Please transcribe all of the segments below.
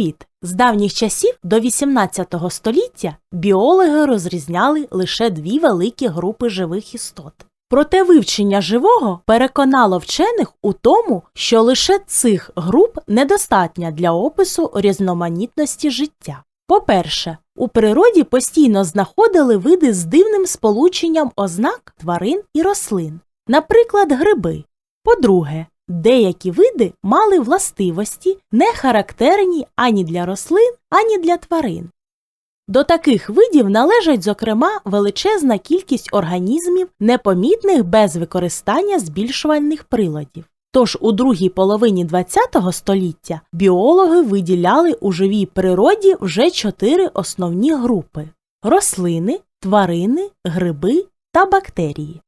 Привіт! З давніх часів до 18 століття біологи розрізняли лише дві великі групи живих істот. Проте вивчення живого переконало вчених у тому, що лише цих груп недостатньо для опису різноманітності життя. По-перше, у природі постійно знаходили види з дивним сполученням ознак тварин і рослин, наприклад, гриби. По-друге, деякі види мали властивості, не характерні ані для рослин, ані для тварин. До таких видів належать, зокрема, величезна кількість організмів, непомітних без використання збільшувальних приладів. Тож у другій половині ХХ століття біологи виділяли у живій природі вже чотири основні групи рослини, тварини, гриби та бактерії.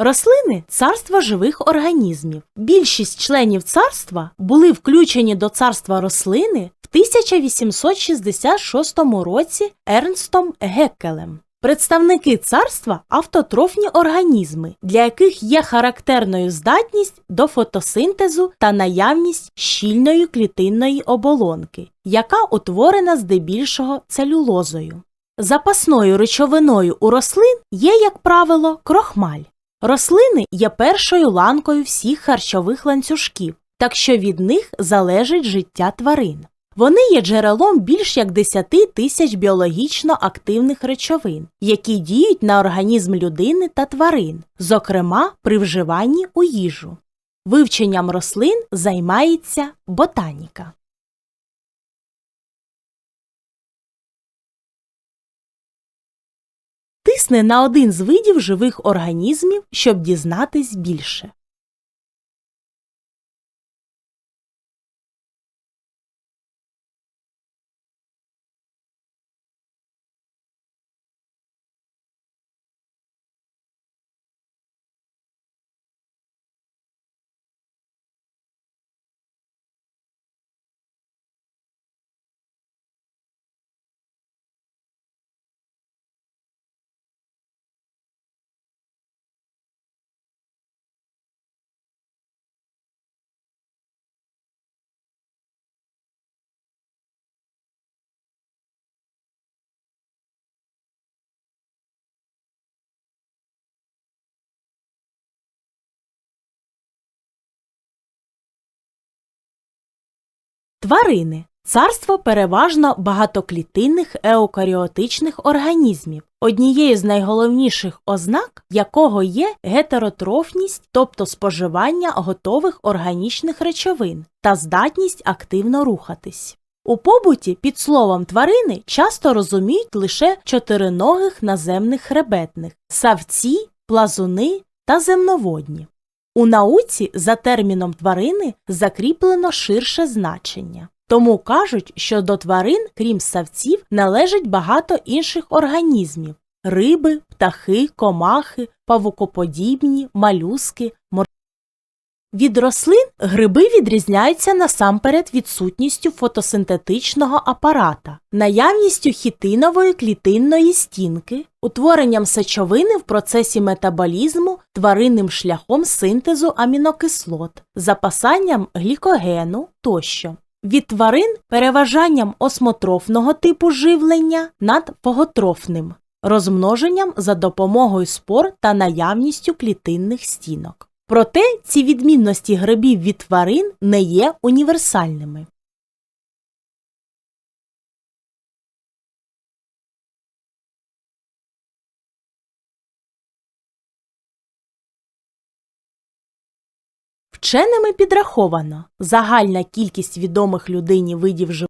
Рослини царство живих організмів. Більшість членів царства були включені до царства рослини в 1866 році Ернстом Геккелем. Представники царства автотрофні організми, для яких є характерною здатність до фотосинтезу та наявність щільної клітинної оболонки, яка утворена здебільшого целюлозою. Запасною речовиною у рослин є, як правило, крохмаль. Рослини є першою ланкою всіх харчових ланцюжків, так що від них залежить життя тварин. Вони є джерелом більш як 10 тисяч біологічно активних речовин, які діють на організм людини та тварин, зокрема при вживанні у їжу. Вивченням рослин займається ботаніка. Тисни на один з видів живих організмів, щоб дізнатись більше. Тварини царство переважно багатоклітинних еукаріотичних організмів, однією з найголовніших ознак якого є гетеротрофність, тобто споживання готових органічних речовин та здатність активно рухатись. У побуті під словом тварини часто розуміють лише чотириногих наземних хребетних савці, плазуни та земноводні. У науці за терміном тварини закріплено ширше значення. Тому кажуть, що до тварин, крім савців, належить багато інших організмів риби, птахи, комахи, павукоподібні, малюски. Від рослин гриби відрізняються насамперед відсутністю фотосинтетичного апарата, наявністю хітинової клітинної стінки, утворенням сечовини в процесі метаболізму тваринним шляхом синтезу амінокислот, запасанням глікогену тощо. Від тварин переважанням осмотрофного типу живлення над фоготрофним, розмноженням за допомогою спор та наявністю клітинних стінок. Проте ці відмінності грибів від тварин не є універсальними. Вченими підраховано загальна кількість відомих людині видів животних